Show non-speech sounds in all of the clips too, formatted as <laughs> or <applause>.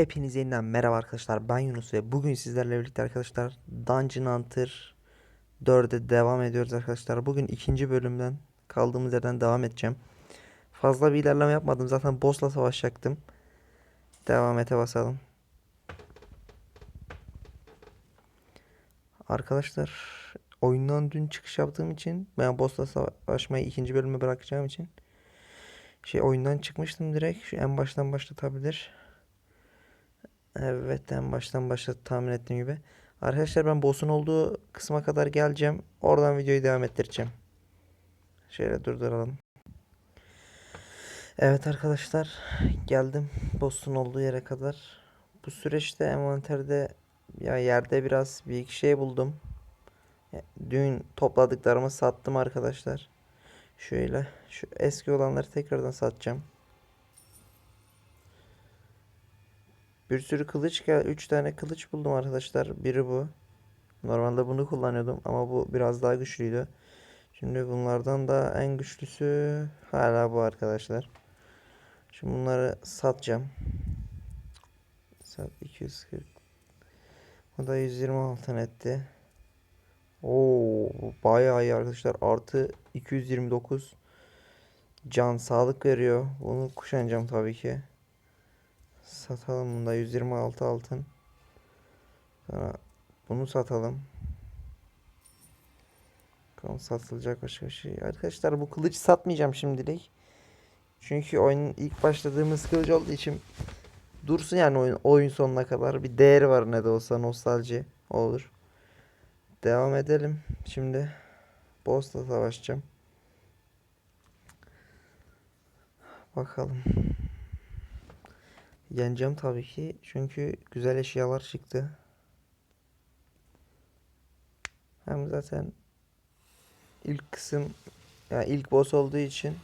Hepinize yeniden merhaba arkadaşlar ben Yunus ve bugün sizlerle birlikte arkadaşlar Dungeon Hunter 4'e devam ediyoruz arkadaşlar. Bugün ikinci bölümden kaldığımız yerden devam edeceğim. Fazla bir ilerleme yapmadım zaten boss'la savaşacaktım. Devam ete basalım. Arkadaşlar oyundan dün çıkış yaptığım için ben boss'la savaşmayı ikinci bölüme bırakacağım için şey oyundan çıkmıştım direkt. Şu en baştan başlatabilir. Evet en baştan başlat tahmin ettiğim gibi. Arkadaşlar ben boss'un olduğu kısma kadar geleceğim. Oradan videoyu devam ettireceğim. Şöyle durduralım. Evet arkadaşlar geldim boss'un olduğu yere kadar. Bu süreçte envanterde ya yerde biraz bir iki şey buldum. Ya, Dün topladıklarımı sattım arkadaşlar. Şöyle şu eski olanları tekrardan satacağım. Bir sürü kılıç gel. 3 tane kılıç buldum arkadaşlar. Biri bu. Normalde bunu kullanıyordum ama bu biraz daha güçlüydü. Şimdi bunlardan da en güçlüsü hala bu arkadaşlar. Şimdi bunları satacağım. Sat 240. Bu da 120 altın etti. Oo bayağı iyi arkadaşlar. Artı 229 can sağlık veriyor. Bunu kuşanacağım tabii ki. Satalım bunda 126 altın. Sonra bunu satalım. Bakalım satılacak başka şey. Arkadaşlar bu kılıç satmayacağım şimdilik. Çünkü oyunun ilk başladığımız kılıç olduğu için dursun yani oyun, oyun sonuna kadar. Bir değeri var ne de olsa nostalji olur. Devam edelim. Şimdi boss'la savaşacağım. Bakalım. Yeneceğim tabii ki. Çünkü güzel eşyalar çıktı. Hem zaten ilk kısım yani ilk boss olduğu için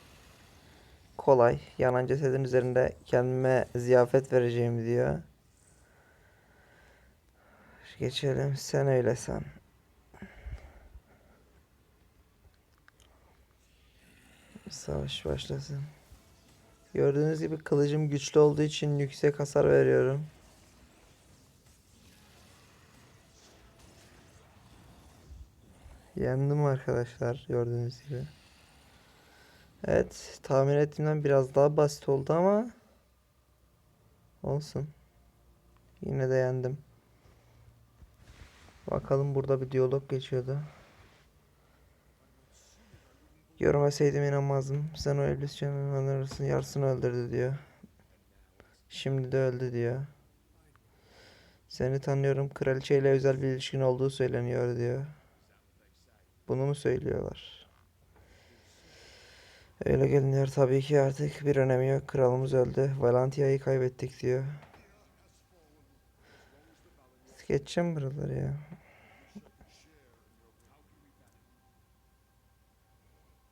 kolay. Yanan cesedin üzerinde kendime ziyafet vereceğim diyor. Geçelim. Sen öyle san. Savaş başlasın. Gördüğünüz gibi kılıcım güçlü olduğu için yüksek hasar veriyorum. Yendim arkadaşlar gördüğünüz gibi. Evet tahmin ettiğimden biraz daha basit oldu ama olsun. Yine de yendim. Bakalım burada bir diyalog geçiyordu. Görmeseydim inanmazdım. Sen o iblis canavarlarının yarısını öldürdü diyor. Şimdi de öldü diyor. Seni tanıyorum. Kraliçeyle özel bir ilişkin olduğu söyleniyor diyor. Bunu mu söylüyorlar? Öyle görünüyor tabii ki artık bir önemi yok. Kralımız öldü. Valentia'yı kaybettik diyor. Geçeceğim buraları ya.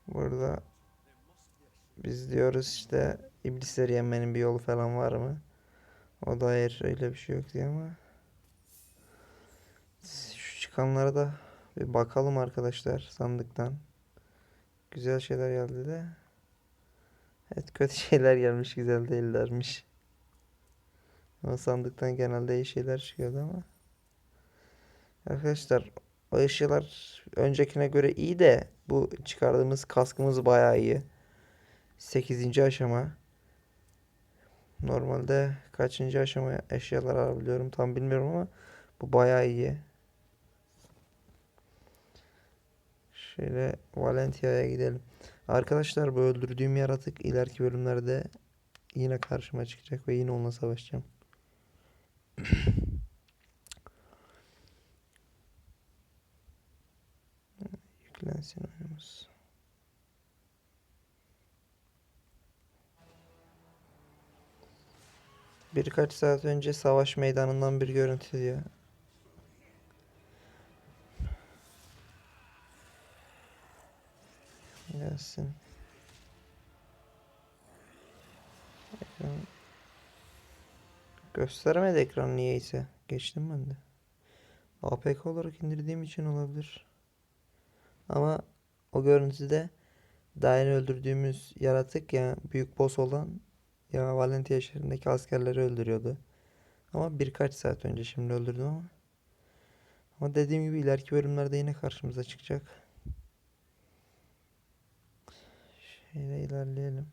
Burada biz diyoruz işte iblisleri yenmenin bir yolu falan var mı? O da hayır öyle bir şey yok diyor ama şu çıkanlara da bir bakalım arkadaşlar sandıktan. Güzel şeyler geldi de. Evet kötü <laughs> şeyler gelmiş güzel değillermiş. Ama sandıktan genelde iyi şeyler çıkıyordu ama. Arkadaşlar eşyalar öncekine göre iyi de bu çıkardığımız kaskımız bayağı iyi. 8. aşama. Normalde kaçıncı aşama eşyalar alabiliyorum tam bilmiyorum ama bu bayağı iyi. Şöyle Valentia'ya gidelim. Arkadaşlar bu öldürdüğüm yaratık ileriki bölümlerde yine karşıma çıkacak ve yine onunla savaşacağım. <clears throat> Oyunumuz. Birkaç saat önce savaş meydanından bir görüntü diyor. Gelsin. Ekran. Göstermedi ekran niyeyse. Geçtim ben de. APK olarak indirdiğim için olabilir. Ama o görüntüde daha öldürdüğümüz yaratık ya büyük boss olan ya Valentia şehrindeki askerleri öldürüyordu. Ama birkaç saat önce şimdi öldürdüm ama. Ama dediğim gibi ileriki bölümlerde yine karşımıza çıkacak. Şöyle ilerleyelim.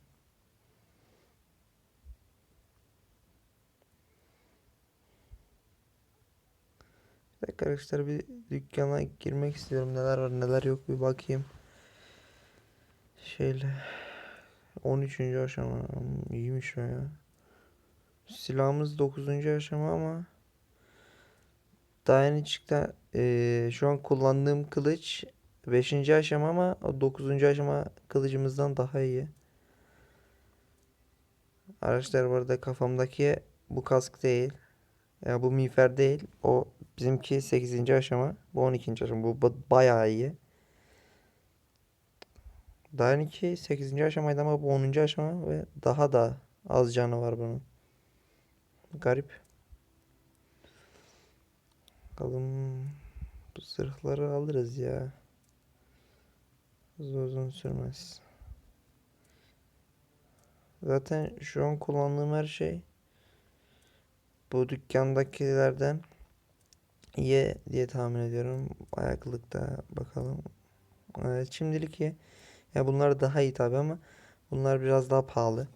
Dakika arkadaşlar bir dükkana girmek istiyorum. Neler var neler yok bir bakayım. Şöyle 13. aşama iyiymiş o ya. Silahımız 9. aşama ama daha yeni çıktı. Ee, şu an kullandığım kılıç 5. aşama ama o 9. aşama kılıcımızdan daha iyi. Arkadaşlar bu arada kafamdaki bu kask değil. Ya bu miğfer değil. O bizimki 8. aşama. Bu 12. aşama. Bu ba- bayağı iyi. Önce 8. aşamaydı ama bu 10. aşama ve daha da az canı var bunun. Garip. Bakalım bu zırhları alırız ya. Uzun uzun sürmez. Zaten şu an kullandığım her şey bu dükkandakilerden iyi diye tahmin ediyorum. Ayaklıkta bakalım. Evet, şimdilik iyi. Ya bunlar daha iyi tabi ama bunlar biraz daha pahalı.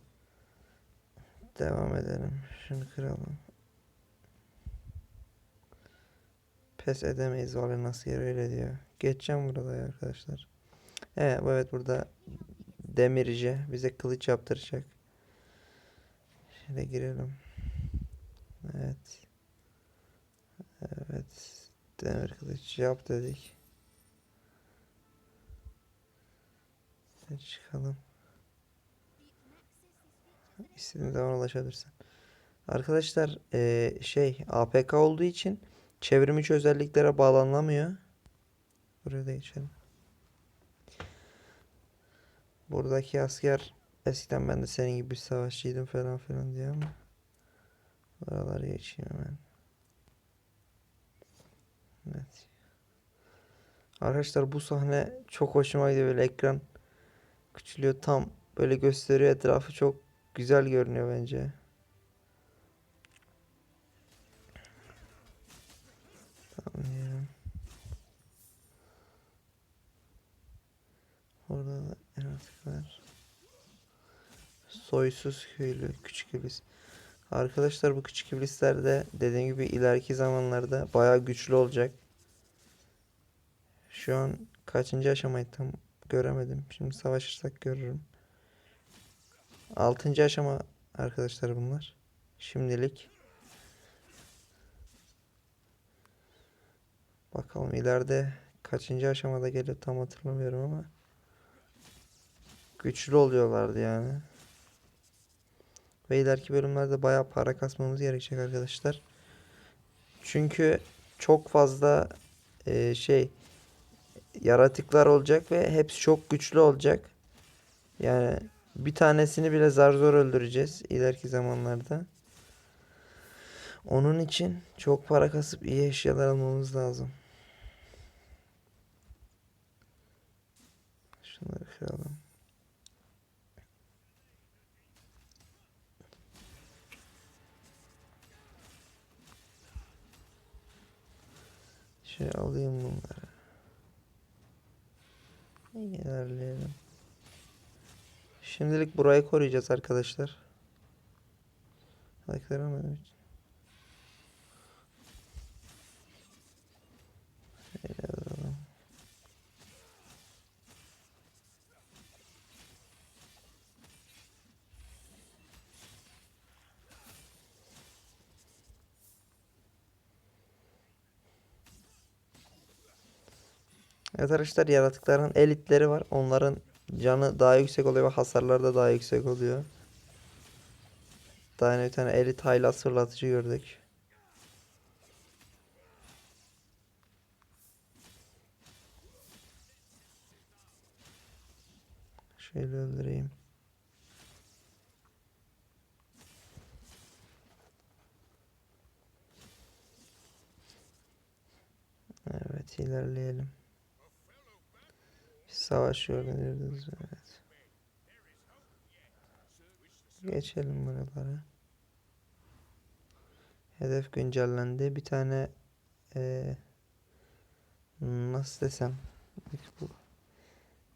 Devam edelim. Şunu kıralım. Pes edemeyiz. Valla nasıl yer öyle diyor. Geçeceğim burada ya arkadaşlar. Evet, evet burada demirci bize kılıç yaptıracak. Şöyle girelim. Evet. Evet. Demir kılıç yap dedik. Şöyle çıkalım. İstediğin zaman ulaşabilirsin. Arkadaşlar eee, şey APK olduğu için çevrimiçi özelliklere bağlanamıyor. Buraya da geçelim. Buradaki asker eskiden ben de senin gibi bir savaşçıydım falan filan diye ama buraları geçeyim hemen. Evet. Arkadaşlar bu sahne çok hoşuma gidiyor böyle ekran küçülüyor tam böyle gösteriyor etrafı çok güzel görünüyor bence. Tamam. Orada da yaratıklar. Soysuz köylü küçük iblis. Arkadaşlar bu küçük iblisler de dediğim gibi ileriki zamanlarda bayağı güçlü olacak. Şu an kaçıncı aşamayı tam göremedim. Şimdi savaşırsak görürüm. Altıncı aşama arkadaşlar bunlar. Şimdilik. Bakalım ileride kaçıncı aşamada geliyor tam hatırlamıyorum ama. Güçlü oluyorlardı yani. Ve ileriki bölümlerde bayağı para kasmamız gerekecek arkadaşlar. Çünkü çok fazla e, şey yaratıklar olacak ve hepsi çok güçlü olacak. Yani bir tanesini bile zar zor öldüreceğiz ileriki zamanlarda. Onun için çok para kasıp iyi eşyalar almamız lazım. Şunları kıralım. Şey alayım bunları. İlerleyelim. Şimdilik burayı koruyacağız arkadaşlar. Ayaklarım Şöyle alalım. Evet arkadaşlar yaratıkların elitleri var. Onların canı daha yüksek oluyor ve hasarları da daha yüksek oluyor. Daha yeni bir tane elit haylaz fırlatıcı gördük. Şöyle öldüreyim. Evet ilerleyelim. Savaş gördünüz. Evet. Geçelim buralara. Hedef güncellendi. Bir tane eee, nasıl desem bu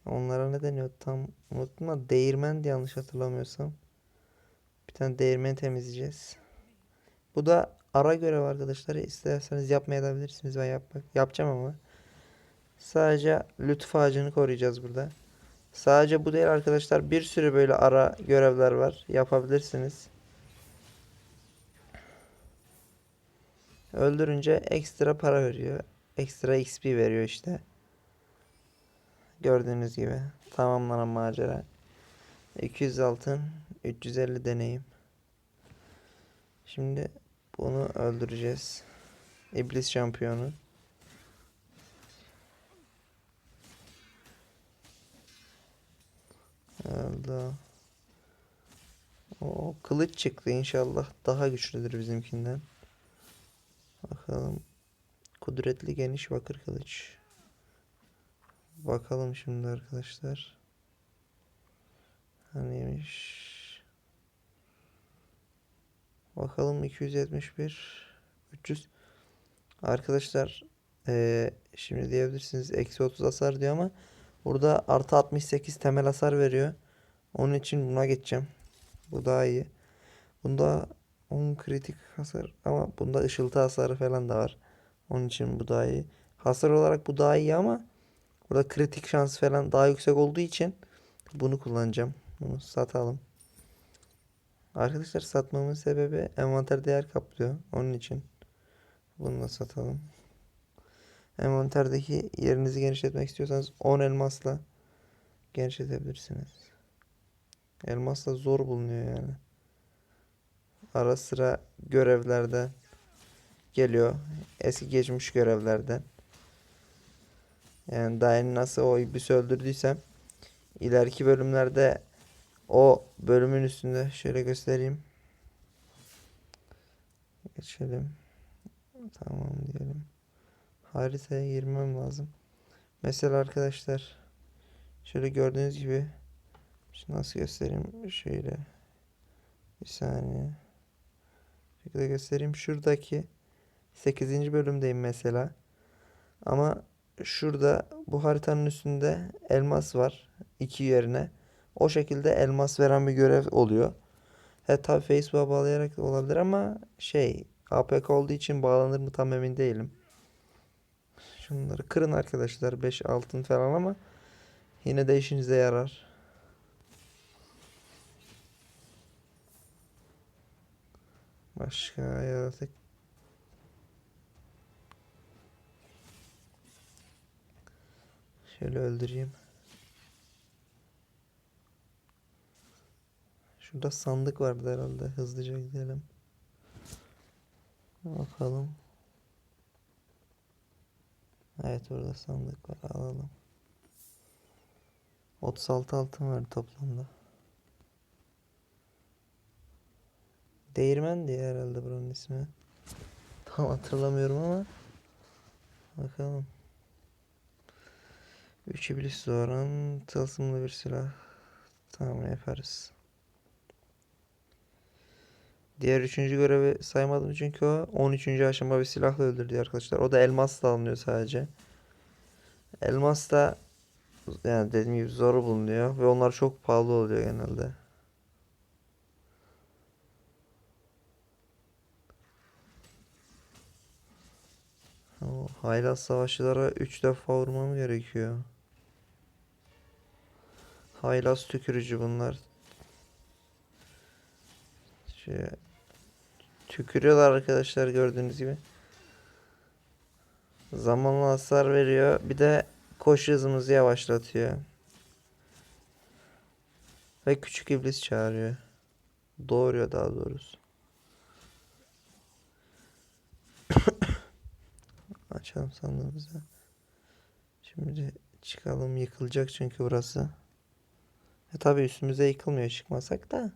onlara ne deniyor tam unuttum ama değirmen diye yanlış hatırlamıyorsam. Bir tane değirmeni temizleyeceğiz. Bu da ara görev arkadaşlar. İsterseniz yapmayabilirsiniz. Ben yapmak yapacağım ama. Sadece lütuf ağacını koruyacağız burada. Sadece bu değil arkadaşlar. Bir sürü böyle ara görevler var. Yapabilirsiniz. Öldürünce ekstra para veriyor. Ekstra XP veriyor işte. Gördüğünüz gibi. Tamamlanan macera. 200 altın. 350 deneyim. Şimdi bunu öldüreceğiz. İblis şampiyonu. Öldü. O kılıç çıktı inşallah daha güçlüdür bizimkinden. Bakalım. Kudretli geniş bakır kılıç. Bakalım şimdi arkadaşlar. Haniymiş? Bakalım 271 300 Arkadaşlar eee, şimdi diyebilirsiniz eksi 30 hasar diyor ama burada artı 68 temel hasar veriyor. Onun için buna geçeceğim. Bu daha iyi. Bunda 10 kritik hasar ama bunda ışıltı hasarı falan da var. Onun için bu daha iyi. Hasar olarak bu daha iyi ama burada kritik şans falan daha yüksek olduğu için bunu kullanacağım. Bunu satalım. Arkadaşlar satmamın sebebi envanter değer kaplıyor. Onun için bunu da satalım. Envanterdeki yerinizi genişletmek istiyorsanız 10 elmasla genişletebilirsiniz. Elmas da zor bulunuyor yani. Ara sıra görevlerden geliyor. Eski geçmiş görevlerden. Yani daha yeni nasıl o iblis öldürdüysem ileriki bölümlerde o bölümün üstünde şöyle göstereyim. Geçelim. Tamam diyelim. Haritaya girmem lazım. Mesela arkadaşlar şöyle gördüğünüz gibi Şimdi nasıl göstereyim? Şöyle bir saniye. Şöyle göstereyim. Şuradaki 8. bölümdeyim mesela. Ama şurada bu haritanın üstünde elmas var. iki yerine. O şekilde elmas veren bir görev oluyor. He tabi Facebook'a bağlayarak olabilir ama şey APK olduğu için bağlanır mı tam emin değilim. Şunları kırın arkadaşlar 5 altın falan ama yine de işinize yarar. Başka yaratık. Şöyle öldüreyim. Şurada sandık vardı herhalde. Hızlıca gidelim. Bakalım. Evet orada sandık var. Alalım. 36 altın var toplamda. Değirmen diye herhalde buranın ismi. Tam hatırlamıyorum ama. Bakalım. Üç iblis doğuran tılsımlı bir silah. Tamam yaparız. Diğer üçüncü görevi saymadım çünkü o 13. aşama bir silahla öldürdü arkadaşlar. O da elmasla alınıyor sadece. Elmas da yani dediğim gibi zor bulunuyor ve onlar çok pahalı oluyor genelde. O haylaz savaşçılara 3 defa vurmam gerekiyor. Haylaz tükürücü bunlar. Şey, tükürüyorlar arkadaşlar gördüğünüz gibi. Zamanla hasar veriyor. Bir de koşu hızımızı yavaşlatıyor. Ve küçük iblis çağırıyor. Doğuruyor daha doğrusu. Açalım sandığımızı. Şimdi çıkalım yıkılacak çünkü burası. E tabi üstümüze yıkılmıyor çıkmasak da.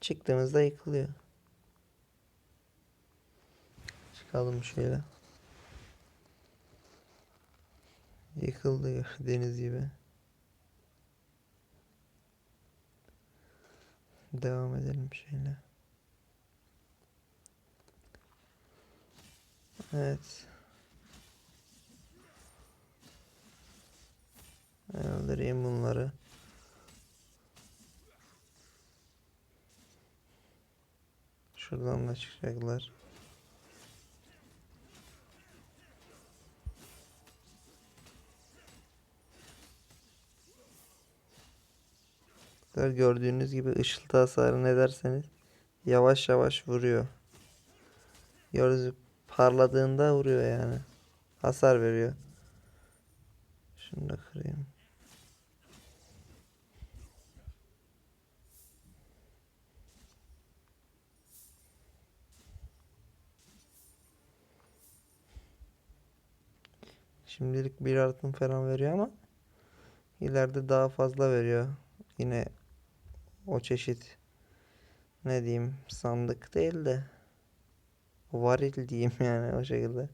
Çıktığımızda yıkılıyor. Çıkalım şöyle. Yıkıldı <laughs> deniz gibi. Devam edelim şöyle. Evet. Öldüreyim bunları. Şuradan da çıkacaklar. Gördüğünüz gibi ışıltı hasarı ne derseniz yavaş yavaş vuruyor. Gördüğünüz parladığında vuruyor yani. Hasar veriyor. Şunu da kırayım. Şimdilik bir artım falan veriyor ama ileride daha fazla veriyor. Yine o çeşit ne diyeyim sandık değil de varil diyeyim <laughs> yani o şekilde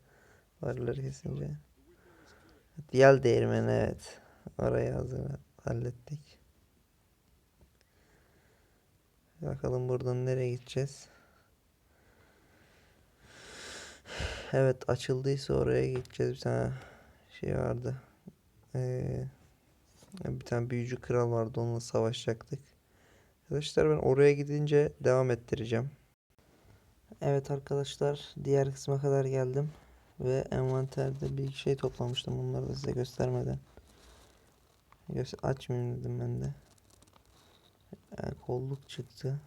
varilleri kesince. Diyal değirmeni evet. Orayı hazır hallettik. Bakalım buradan nereye gideceğiz. Evet açıldıysa oraya gideceğiz. Bir tane şey vardı. Ee, bir tane büyücü kral vardı onunla savaşacaktık. Arkadaşlar ben oraya gidince devam ettireceğim. Evet arkadaşlar diğer kısma kadar geldim. Ve envanterde bir şey toplamıştım. Bunları da size göstermeden. Göster açmayayım dedim ben de. Yani kolluk çıktı.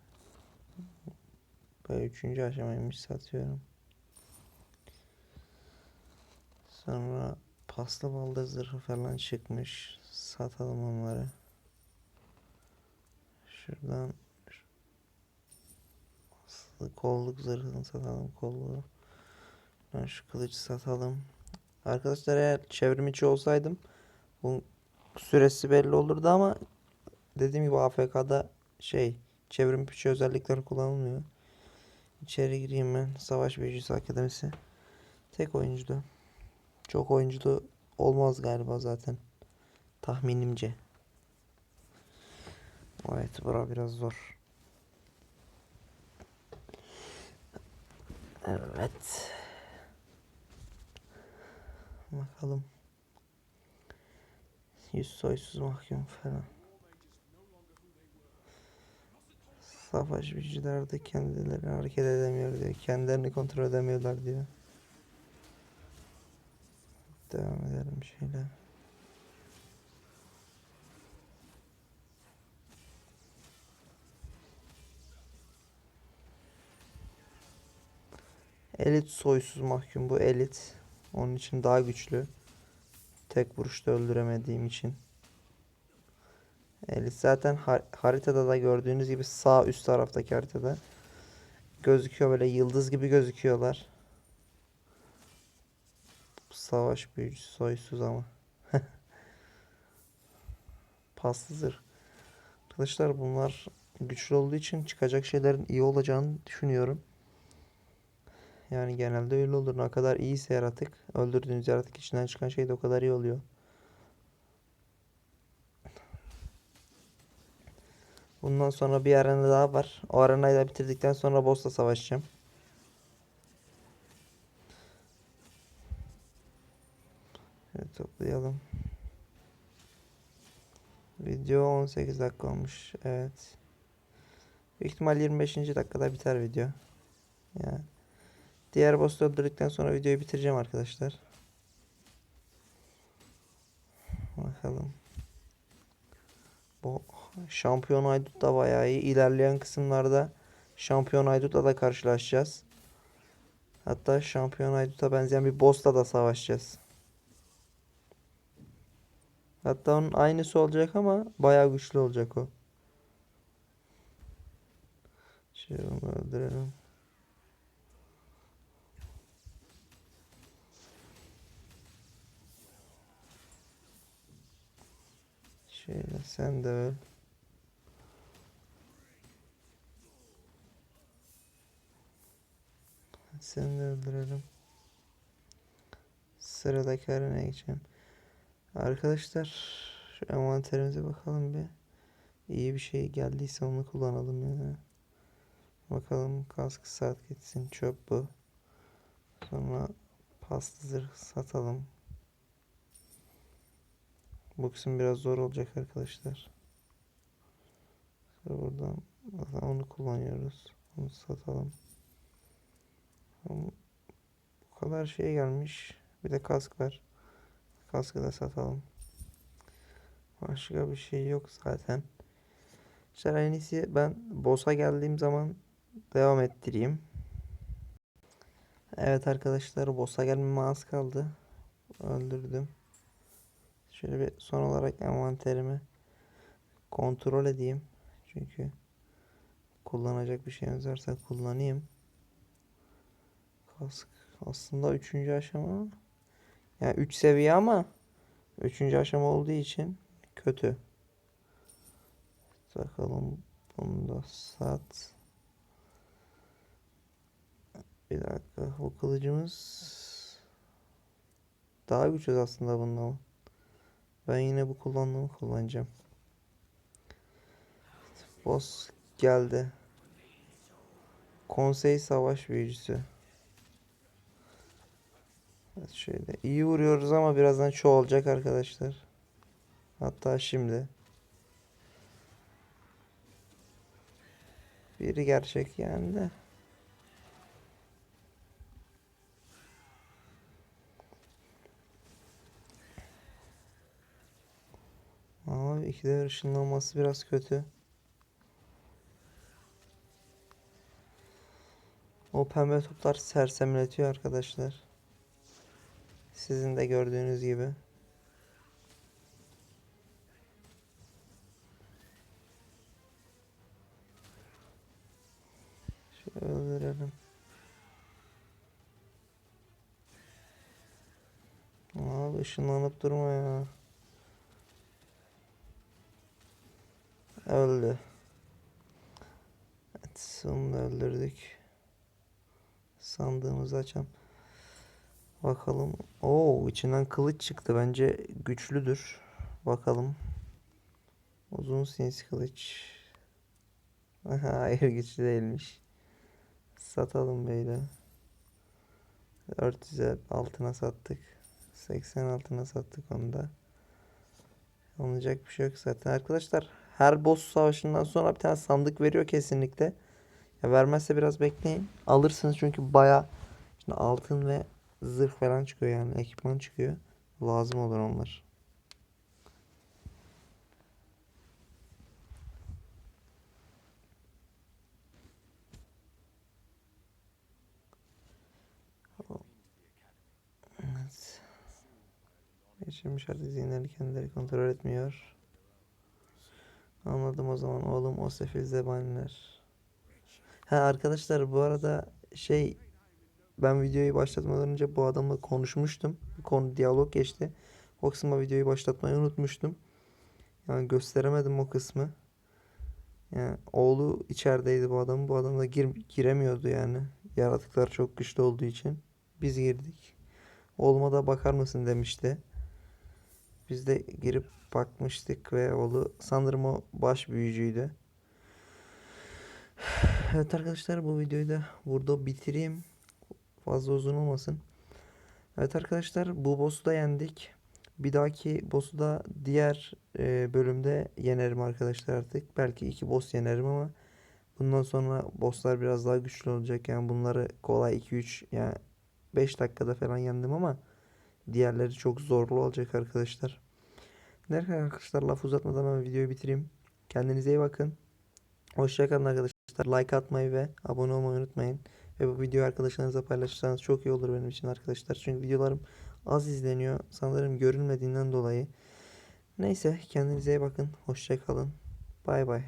Böyle üçüncü aşamaymış satıyorum. Sonra paslı balda zırhı falan çıkmış. Satalım onları. Şuradan şu- kolluk zırhını satalım kolluğu. Ben şu kılıcı satalım. Arkadaşlar eğer çevrim içi olsaydım bunun süresi belli olurdu ama dediğim gibi AFK'da şey çevrim içi özellikler kullanılmıyor. İçeri gireyim ben. Savaş Büyücüsü Akademisi. Tek oyunculu. Çok oyunculu olmaz galiba zaten. Tahminimce. Evet bura biraz zor. Evet. Bakalım. Yüz soysuz mahkum falan. Savaş büyücüler de kendileri hareket edemiyor diyor. Kendilerini kontrol edemiyorlar diyor. Devam edelim şöyle. Elit soysuz mahkum bu elit. Onun için daha güçlü. Tek vuruşta öldüremediğim için. Elit zaten har- haritada da gördüğünüz gibi sağ üst taraftaki haritada gözüküyor böyle yıldız gibi gözüküyorlar. Savaş büyücüsü soysuz ama. <laughs> Paslı zırh. Arkadaşlar bunlar güçlü olduğu için çıkacak şeylerin iyi olacağını düşünüyorum. Yani genelde öyle olur. Ne kadar iyiyse yaratık, öldürdüğünüz yaratık içinden çıkan şey de o kadar iyi oluyor. Bundan sonra bir arena daha var. O arenayı da bitirdikten sonra boss'la savaşacağım. Evet toplayalım. Video 18 dakika olmuş. Evet. Büyük ihtimal 25. dakikada biter video. Yani. Diğer boss'u öldürdükten sonra videoyu bitireceğim arkadaşlar. Bakalım. Bu şampiyon Aydut da bayağı iyi. İlerleyen kısımlarda şampiyon Aydut'la da karşılaşacağız. Hatta şampiyon Aydut'a benzeyen bir boss'la da savaşacağız. Hatta onun aynısı olacak ama bayağı güçlü olacak o. Şöyle onu öldürelim. Şöyle sen de öl. Seni de öldürelim. Sıradaki arenaya geçelim. Arkadaşlar şu envanterimize bakalım bir. İyi bir şey geldiyse onu kullanalım ya. Bakalım kaskı saat gitsin çöp bu. Sonra Paslı zırh satalım. Bu kısım biraz zor olacak arkadaşlar. Sonra buradan zaten onu kullanıyoruz. Onu satalım. Bu kadar şey gelmiş. Bir de kask var. Kaskı da satalım. Başka bir şey yok zaten. İşte en iyisi ben boss'a geldiğim zaman devam ettireyim. Evet arkadaşlar boss'a gelmeme az kaldı. Öldürdüm. Şöyle bir son olarak envanterimi kontrol edeyim. Çünkü kullanacak bir şeyimiz varsa kullanayım. Kask aslında 3. aşama. Yani 3 seviye ama 3. aşama olduğu için kötü. Bakalım bunu da sat. Bir dakika bu kılıcımız daha güçlü aslında bundan. Ben yine bu kullandığımı kullanacağım. Boss geldi. Konsey savaş büyücüsü. Şöyle iyi vuruyoruz ama birazdan çoğalacak arkadaşlar. Hatta şimdi. Biri gerçek yani de. Ama ikide ışınlanması biraz kötü. O pembe toplar sersemletiyor arkadaşlar. Sizin de gördüğünüz gibi. Şöyle öldürelim. Abi ışınlanıp durma ya. Öldü. Evet, onu da öldürdük. Sandığımızı açalım. Bakalım. Oo, içinden kılıç çıktı. Bence güçlüdür. Bakalım. Uzun sinsi kılıç. <laughs> Hayır güçlü değilmiş. Satalım böyle. 400'e altına sattık. 80 altına sattık onu da. Olacak bir şey yok zaten. Arkadaşlar her boss savaşından sonra bir tane sandık veriyor kesinlikle. Ya vermezse biraz bekleyin. Alırsınız çünkü baya şimdi altın ve zırh falan çıkıyor yani ekipman çıkıyor. Lazım olur onlar. Evet. Geçirmiş artık zihinlerini kendileri kontrol etmiyor. Anladım o zaman oğlum o sefil zebaniler. Ha arkadaşlar bu arada şey ben videoyu başlatmadan önce bu adamla konuşmuştum. Bir konu diyalog geçti. O kısma videoyu başlatmayı unutmuştum. Yani gösteremedim o kısmı. Yani oğlu içerideydi bu adamın. Bu adam da gir, giremiyordu yani. Yaratıklar çok güçlü olduğu için. Biz girdik. Oğluma da bakar mısın demişti. Biz de girip bakmıştık ve oğlu sanırım o baş büyücüydü. <sighs> Evet arkadaşlar bu videoyu da burada bitireyim. Fazla uzun olmasın. Evet arkadaşlar bu boss'u da yendik. Bir dahaki boss'u da diğer e, bölümde yenerim arkadaşlar artık. Belki iki boss yenerim ama bundan sonra boss'lar biraz daha güçlü olacak. Yani bunları kolay 2-3 yani 5 dakikada falan yendim ama diğerleri çok zorlu olacak arkadaşlar. Derken arkadaşlar laf uzatmadan ben videoyu bitireyim. Kendinize iyi bakın. Hoşçakalın arkadaşlar. Like atmayı ve abone olmayı unutmayın. Ve bu videoyu arkadaşlarınızla paylaşırsanız çok iyi olur benim için arkadaşlar. Çünkü videolarım az izleniyor. Sanırım görülmediğinden dolayı. Neyse kendinize iyi bakın. Hoşçakalın. Bay bay.